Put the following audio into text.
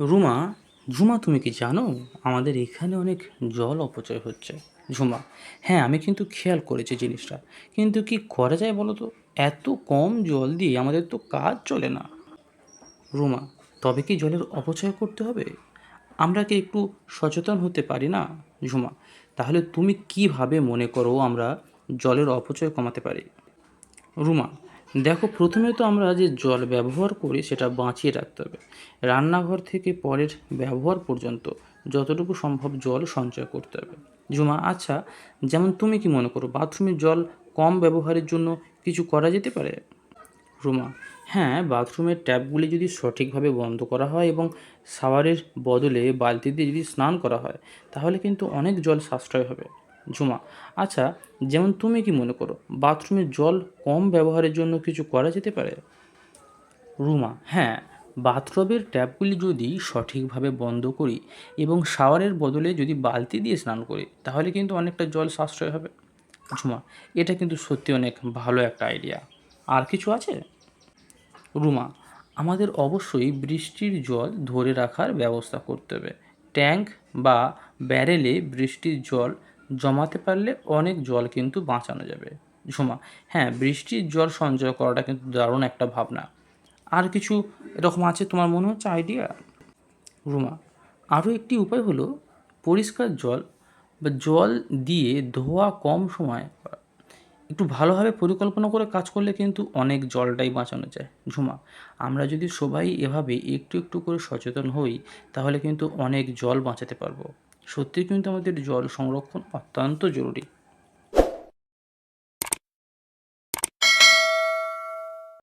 রুমা, ঝুমা তুমি কি জানো? আমাদের এখানে অনেক জল অপচয় হচ্ছে। ঝুমা হ্যাঁ আমি কিন্তু খেয়াল করেছি জিনিসটা। কিন্তু কি করা যায় বলো তো? এত কম জল দিয়ে আমাদের তো কাজ চলে না। রুমা, তবে কি জলের অপচয় করতে হবে? আমরা কি একটু সচেতন হতে পারি না? ঝুমা, তাহলে তুমি কীভাবে মনে করো আমরা জলের অপচয় কমাতে পারি? রুমা দেখো, প্রথমে তো আমরা যে জল ব্যবহার করি, সেটা বাঁচিয়ে রাখতে হবে। রান্নাঘর থেকে পরের ব্যবহার পর্যন্ত যতটুকু সম্ভব জল সঞ্চয় করতে হবে। জুমা আচ্ছা যেমন তুমি কি মনে করো, বাথরুমের জল কম ব্যবহারের জন্য কিছু করা যেতে পারে? রুমা হ্যাঁ বাথরুমের ট্যাপগুলি যদি সঠিকভাবে বন্ধ করা হয় এবং শাওয়ারের বদলে বালতি দিয়ে যদি স্নান করা হয়, তাহলে কিন্তু অনেক জল সাশ্রয় হবে। ঝুমা আচ্ছা যেমন তুমি কি মনে করো বাথরুমের জল কম ব্যবহারের জন্য কিছু করা যেতে পারে? রুমা হ্যাঁ বাথরবের ট্যাপগুলি যদি সঠিকভাবে বন্ধ করি এবং শাওয়ারের বদলে যদি বালতি দিয়ে স্নান করি, তাহলে কিন্তু অনেকটা জল সাশ্রয় হবে। ঝুমা এটা কিন্তু সত্যি অনেক ভালো একটা আইডিয়া। আর কিছু আছে? রুমা, আমাদের অবশ্যই বৃষ্টির জল ধরে রাখার ব্যবস্থা করতে হবে। ট্যাঙ্ক বা ব্যারেলে বৃষ্টির জল জমাতে পারলে অনেক জল কিন্তু বাঁচানো যাবে। ঝুমা হ্যাঁ বৃষ্টির জল সঞ্চয় করাটা কিন্তু দারুণ একটা ভাবনা। আর কিছু এরকম আছে তোমার মনে হচ্ছে আইডিয়া রুমা, আরও একটি উপায় হলো পরিষ্কার জল বা জল দিয়ে ধোয়া কম সময় একটু ভালোভাবে পরিকল্পনা করে কাজ করলে কিন্তু অনেক জলটাই বাঁচানো যায়। ঝুমা, আমরা যদি সবাই এভাবে একটু একটু করে সচেতন হই, তাহলে কিন্তু অনেক জল বাঁচাতে পারব। সত্যি কিন্তু আমাদের জল সংরক্ষণ অত্যন্ত জরুরি।